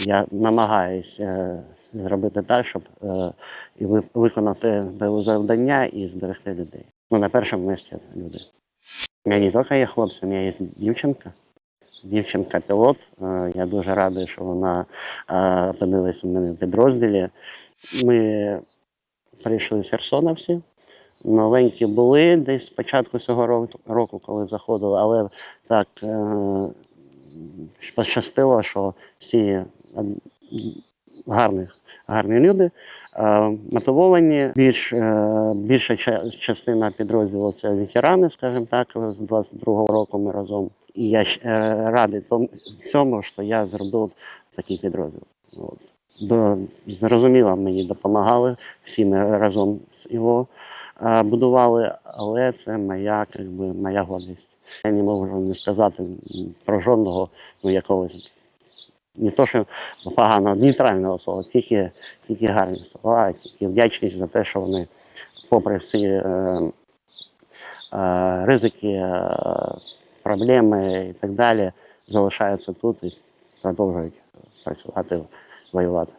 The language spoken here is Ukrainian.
я намагаюся е, зробити так, щоб е, і виконати завдання і зберегти людей. Ну, на першому місці люди. Мене не тільки є хлопці, у мене є дівчинка. Дівчинка пілот. Е, Я дуже радий, що вона опинилась у мене в підрозділі. Ми прийшли з Херсона всі. Новенькі були десь з початку цього ро- року, коли заходили, але так пощастило, що всі е, гарні, гарні люди, е, мотивовані. Більш, е, більша частина підрозділу це ветерани, скажімо так, з 22-го року ми разом. І я радий тому- цьому, що я зробив такий підрозділ. От. До, зрозуміло, мені допомагали, всі ми разом з його будували, але це моя, як би, моя гордість. Я не можу не сказати про жодного ну, якогось не то, що поганого, нейтрального слова, тільки, тільки гарні слова, тільки вдячність за те, що вони, попри всі е, е, ризики, е, проблеми і так далі, залишаються тут і продовжують працювати, воювати.